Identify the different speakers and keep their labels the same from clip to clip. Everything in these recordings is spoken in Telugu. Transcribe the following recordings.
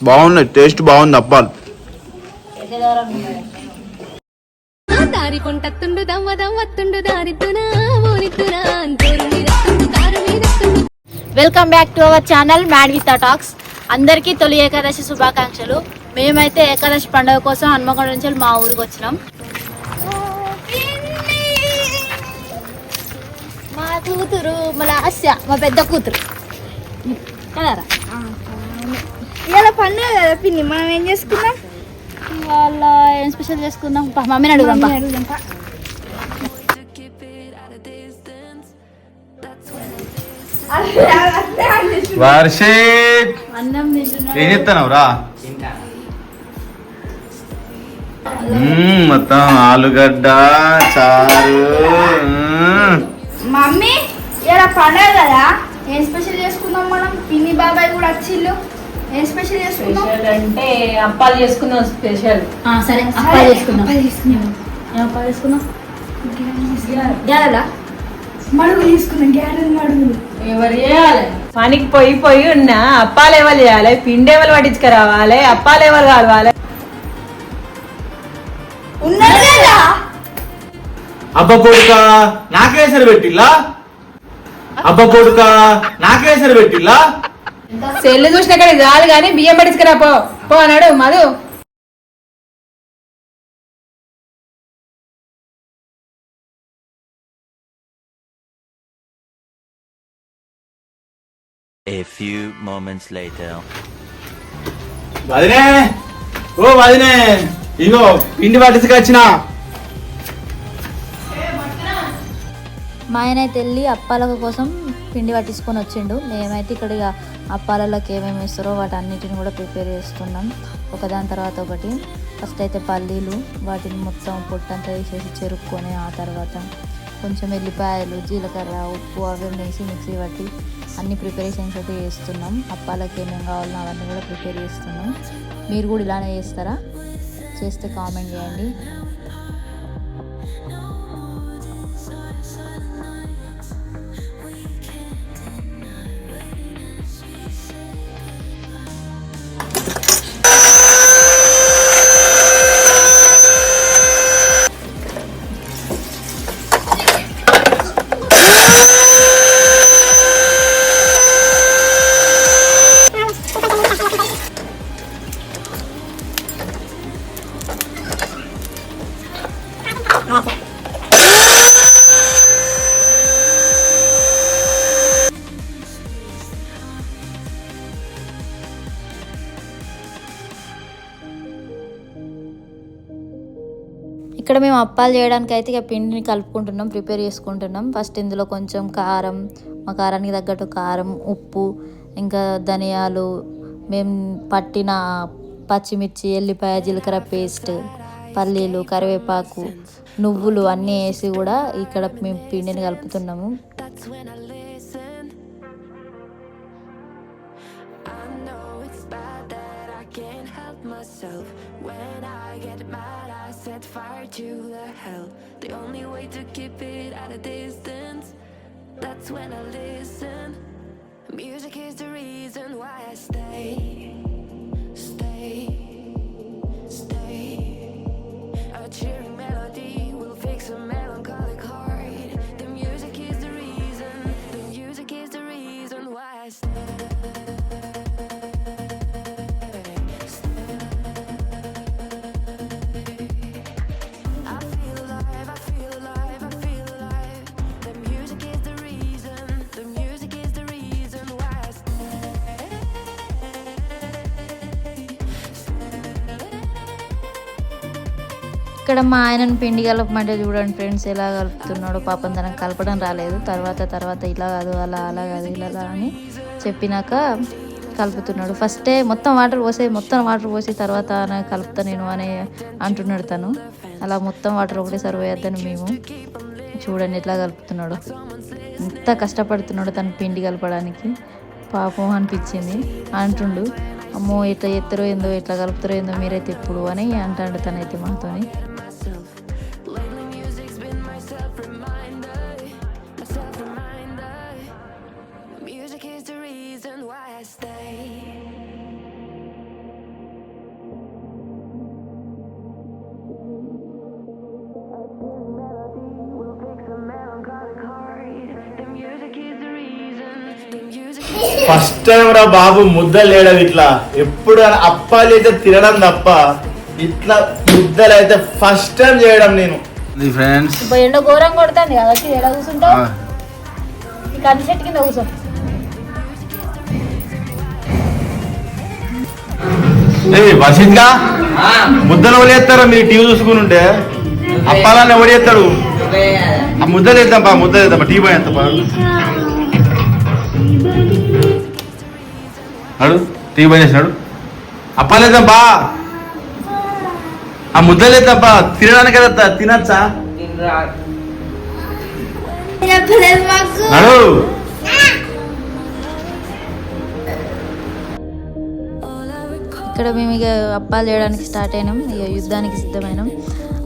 Speaker 1: బాగున్నాయి టేస్ట్ బాగుంది అప్పాలు
Speaker 2: దారి కొంటత్తుండు దమ్మ దమ్మత్తుండు
Speaker 3: welcome back to our channel mad with talks అందరికీ తొలి ఏకాదశి శుభాకాంక్షలు. మేమైతే ఏకాదశి పండుగ కోసం హన్మకొండ నుంచి మా ఊరికి వచ్చినాం. మా కూతురు మళ్ళీ అస్య మా పెద్ద కూతురు. కదరా?
Speaker 4: ఇవాళ పండుగ కదా పిన్ని. మనం ఏం చేసుకున్నాం
Speaker 3: వాళ్ళ ఏం స్పెషల్ చేసుకుందాం? పా, మమ్మీని అడుగుదాం పా.
Speaker 4: అడుగుదాం పా.
Speaker 1: వర్షిత్
Speaker 3: అన్నం
Speaker 1: ఏం చెప్తావు రా. మొత్తం ఆలుగడ్డ చారు మ్మ్.
Speaker 4: మమ్మీ ఇవాళ పండుగ కదా. ఏం స్పెషల్ చేసుకుందాం ఏం స్పెషల్
Speaker 5: స్పెషల్ అంటే అప్పాలు చేసుకుందాం స్పెషల్
Speaker 3: ఆ, సరే అప్పాలు చేసుకుందాం
Speaker 4: అప్పాలు చేసుకుందాం
Speaker 3: ఏం అప్పాలు చేసుకుందాం
Speaker 4: గ్యారెలా. మడుగులు గ్యారెలు? మడుగులు
Speaker 5: ఎవరు చేయాలి? పనికి పోయి పోయి ఉన్నా అప్పాలు ఎవరు చేయాలి? పిండి ఎవరు పట్టించుకురావాలి? అప్పాలు ఎవరు కావాలి?
Speaker 1: అబ్బ కొడుక నాకేసరి పెట్టిల్లా? అబ్బ కొడుక నాకేసరి పెట్టిల్లా?
Speaker 5: సెల్లు చూసిన కానీ చాలు కానీ బియ్యం పట్టించుకురా పో. పో అన్నాడు Madhu.
Speaker 6: A few moments later.
Speaker 1: వదినే! ఓ వదినే! ఇగో పిండి పట్టించుకొచ్చిన.
Speaker 3: మా ఆయన అయితే వెళ్ళి అప్పాల కోసం పిండి పట్టించుకొని వచ్చిండు. మేమైతే ఇక్కడ ఇక అప్పాలలోకి ఏమేమి వేస్తారో వాటి అన్నిటిని కూడా ప్రిపేర్ చేస్తున్నాం. ఒకదాని తర్వాత ఒకటి. ఫస్ట్ అయితే పల్లీలు వాటిని మొత్తం పొట్టంతా వేసేసి చెరుక్కొని ఆ తర్వాత కొంచెం ఎల్లిపాయలు జీలకర్ర ఉప్పు అవి వేసి మిక్సీ పట్టి అన్ని ప్రిపరేషన్స్ అయితే చేస్తున్నాం. అప్పాలకి ఏమేమి కావాలో అవన్నీ కూడా ప్రిపేర్ చేస్తున్నాం. మీరు కూడా ఇలానే చేస్తారా? చేస్తే కామెంట్ చేయండి. ఇక్కడ మేము అప్పాలు చేయడానికి అయితే ఇక పిండిని కలుపుకుంటున్నాం ప్రిపేర్ చేసుకుంటున్నాం. ఫస్ట్ ఇందులో కొంచెం కారం మా కారానికి తగ్గట్టు కారం ఉప్పు ఇంకా ధనియాలు మేము పట్టిన పచ్చిమిర్చి ఎల్లిపాయ జీలకర్ర పేస్ట్ పల్లీలు కరివేపాకు నువ్వులు అన్నీ వేసి కూడా ఇక్కడ మేము పిండిని కలుపుతున్నాము.
Speaker 7: Keep it at a distance. That's when I listen. Music is the reason why I stay stay
Speaker 3: ఇక్కడ మా ఆయనను పిండి కలపమంటే చూడండి ఫ్రెండ్స్ ఎలా కలుపుతున్నాడు. పాపం తనకు కలపడం రాలేదు. తర్వాత తర్వాత ఇలా కాదు అలా అలా కాదు ఇలా అని చెప్పినాక కలుపుతున్నాడు. ఫస్టే మొత్తం వాటర్ పోసే మొత్తం వాటర్ పోసి తర్వాత కలుపుతా నేను అని అంటున్నాడు తను. అలా మొత్తం వాటర్ ఒకటేసారి పోయొద్దని మేము చూడండి ఎట్లా కలుపుతున్నాడు. ఎంత కష్టపడుతున్నాడు తను పిండి కలపడానికి. పాపం అనిపించింది. అంటుండు అమ్మో ఎట్లా ఎత్తరో ఏందో ఎట్లా కలుపుతారో ఏందో మీరైతే ఇప్పుడు అని అంటాడు తనైతే మాతోని
Speaker 1: ఫస్ట్ టైం రా బాబు ముద్దలు లేడం ఇట్లా. ఎప్పుడు అప్పాలు అయితే తినడం తప్ప ఇట్లా ముద్దలు అయితే ఫస్ట్ టైం చేయడం నేను. ఫ్రెండ్స్.
Speaker 3: ఎండ ఘోరం కొడుతుంది కదా ఎడ కూర్చుంటావు? కంది చెట్టు కింద కూర్చో.
Speaker 1: వర్షిత్గా ముద్దలు ఎవరు చేస్తారో మీరు టీవీ చూసుకుని ఉంటే? అప్పాలని చేస్తాడు? ఆ ముద్దలు వేద్దాం పా ముద్దలు వేద్దాం టీవీ ఎంత పా. అడు టీ పని అప్పలేదబ్బా ఆ ముద్దలేదబ్బా తినడానికి కదా తినచ్చా? నడు.
Speaker 3: ఇక్కడ మేము ఇక అప్పాలు చేయడానికి స్టార్ట్ అయినాం. ఇక యుద్ధానికి సిద్ధమైనాం.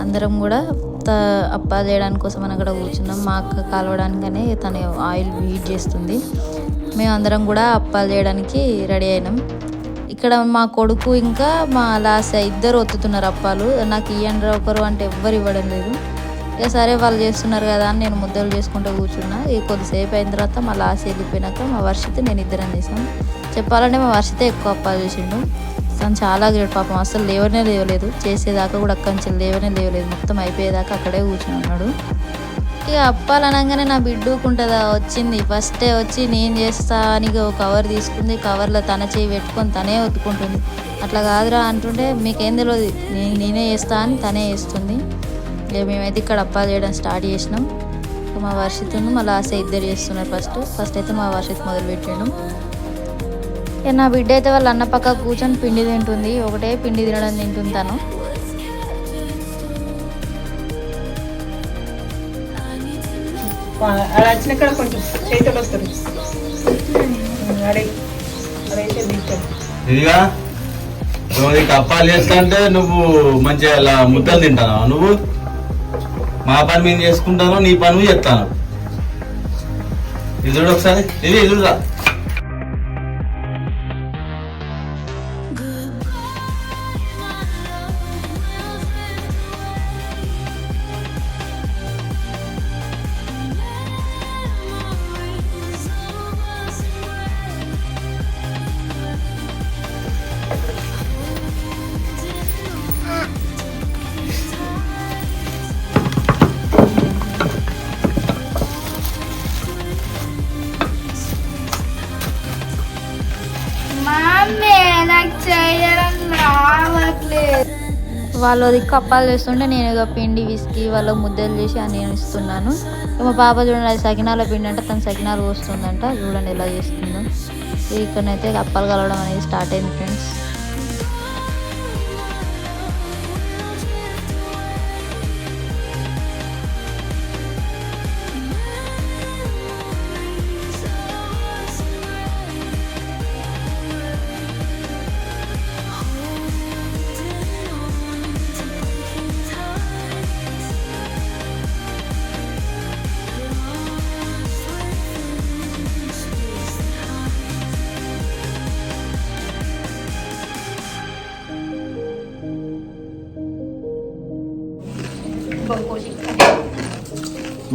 Speaker 3: అందరం కూడా త- అప్పాలు చేయడానికి కోసం అని అక్కడ కూర్చున్నాం. మా అక్క కాలవడానికనే తను ఆయిల్ హీట్ చేస్తుంది. మేము అందరం కూడా అప్పాలు చేయడానికి రెడీ అయినాం. ఇక్కడ మా కొడుకు ఇంకా మా లాస్ ఇద్దరు ఒత్తుతున్నారు అప్పాలు. నాకు ఇయ్యండి ఒకరు అంటే ఎవ్వరు ఇవ్వడం లేదు. ఇక సరే వాళ్ళు చేస్తున్నారు కదా అని నేను ముద్దలు చేసుకుంటూ కూర్చున్నా. ఇక కొద్దిసేపు అయిన తర్వాత మా లాస్ వెళ్ళిపోయినాక మా వర్షిత నేను ఇద్దరం చేసాం. చెప్పాలంటే మా వర్షిత ఎక్కువ అప్పాలు చేసిండు. తను చాలా గ్రేట్ పాపం. అసలు లేవనే లేవలేదు. చేసేదాకా కూడా అక్కడి నుంచి లేవనే లేవలేదు. మొత్తం అయిపోయేదాకా అక్కడే కూర్చుని ఉన్నాడు. ఇక అప్పాలు అనగానే నా బిడ్డుకుంటుందా వచ్చింది. ఫస్టే వచ్చి నేను చేస్తా అని ఒక కవర్ తీసుకుంది. కవర్లో తన చేయి పెట్టుకొని తనే ఒత్తుకుంటుంది. అట్లా కాదురా అంటుంటే మీకేం తెలియదు నేను నేనే చేస్తా అని తనే చేస్తుంది. ఇక మేమైతే ఇక్కడ అప్పాలు చేయడం స్టార్ట్ చేసినాం. ఇక మా వర్షిత్ను మా ఆశ ఇద్దరు చేస్తున్నారు ఫస్ట్. ఫస్ట్ అయితే మా వర్షిత్ మొదలు పెట్టాడు. ఇక నా బిడ్డ అయితే వాళ్ళ అన్న పక్క కూర్చొని పిండి తింటుంది. ఒకటే పిండి తినడం తింటుంది తను.
Speaker 5: అలా వచ్చినాక కొంచెం చేతులు వస్తారు అడే అడైతే
Speaker 1: ఇదిగా నువ్వు కప్పాలు అప్పాలు నువ్వు మంచిగా అలా ముద్దలు తింటాను నువ్వు? మా పని మేము చేసుకుంటాను నీ పని చేస్తాను? ఇది చూడు ఒకసారి. ఇది ఇది చూడరా
Speaker 4: మమ్మీ నాకు చేయడం రావట్లేదు
Speaker 3: వాళ్ళు దిక్కు అప్పాలు చేస్తుంటే నేను ఇక పిండి విసికి వాళ్ళ ముద్దలు చేసి అని నేను ఇస్తున్నాను. ఇక మా పాప చూడండి అది సకినాల పిండి అంటే తను సకినాలు పోస్తుందంట. చూడండి ఎలా చేస్తుందో. ఇక ఇక్కడనైతే అప్పాలు కలవడం అనేది స్టార్ట్ అయింది ఫ్రెండ్స్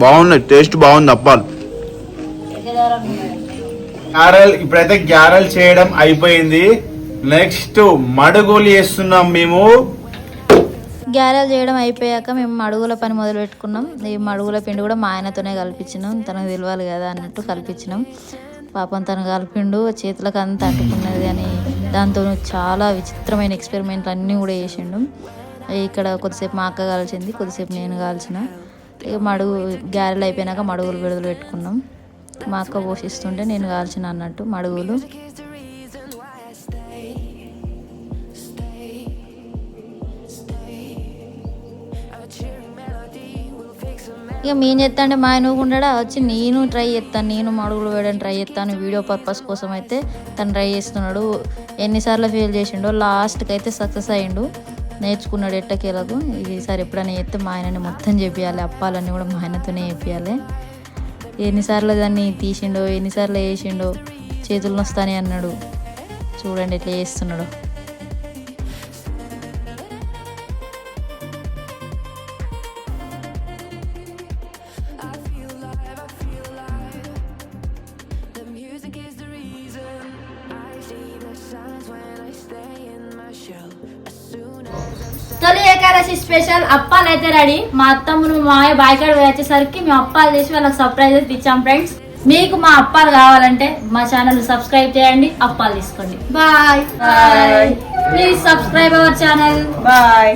Speaker 1: బాగున్నాయి టేస్ట్ బాగుంది అప్పాలు. గ్యారెల్ ఇప్పుడైతే గ్యారెల్ చేయడం అయిపోయింది. నెక్స్ట్ మడుగులు చేస్తున్నాం మేము.
Speaker 3: గ్యారెలు చేయడం అయిపోయాక మేము మడుగుల పని మొదలు పెట్టుకున్నాం. ఈ మడుగుల పిండి కూడా మా ఆయనతోనే కల్పించినాం తనకు తెలియాలి కదా అన్నట్టు కల్పించినాం పాపం తను కలిపిండు చేతులకు అంతా అంటుకున్నది అని దాంతో చాలా విచిత్రమైన ఎక్స్పెరిమెంట్లు అన్నీ కూడా చేసిండు. ఇక్కడ కొద్దిసేపు మా అక్క కాల్చింది కొద్దిసేపు నేను కాల్చిన. ఇక మడుగు గ్యారెలు అయిపోయినాక మడుగులు విడుదల పెట్టుకున్నాం. మా అక్క పోషిస్తుంటే నేను కాల్చిన అన్నట్టు మడుగులు. ఇక మేము చేస్తా మా ఆయన వచ్చి నేను ట్రై చేస్తాను నేను మడుగులు వేయడం ట్రై చేస్తాను వీడియో పర్పస్ కోసం అయితే తను ట్రై చేస్తున్నాడు. ఎన్నిసార్లు ఫెయిల్ చేసిండో లాస్ట్కి అయితే సక్సెస్ అయ్యిండు నేర్చుకున్నాడు ఎట్టకేలకు. ఈసారి ఎప్పుడైనా చేస్తే మా ఆయనని మొత్తం చెప్పాలి అప్పాలన్నీ కూడా మా ఆయనతోనే చెప్పాలి ఎన్నిసార్లు దాన్ని తీసిండో ఎన్నిసార్లు వేసిండో చేతులు నొస్తానే అన్నాడు. చూడండి ఎట్లా చేస్తున్నాడు.
Speaker 8: తొలి ఏకాదశి స్పెషల్ అప్పాలు అయితే రెడీ. మా అత్తమ్మను మా మామయ్య బాయికాడ వచ్చేసరికి మేము అప్పాలు చేసి వాళ్ళకి సర్ప్రైజ్ అయితే ఇచ్చాం ఫ్రెండ్స్ మీకు మా అప్పాలు కావాలంటే మా ఛానల్ సబ్స్క్రైబ్ చేయండి అప్పాలు తీసుకోండి. Bye please subscribe our channel
Speaker 5: bye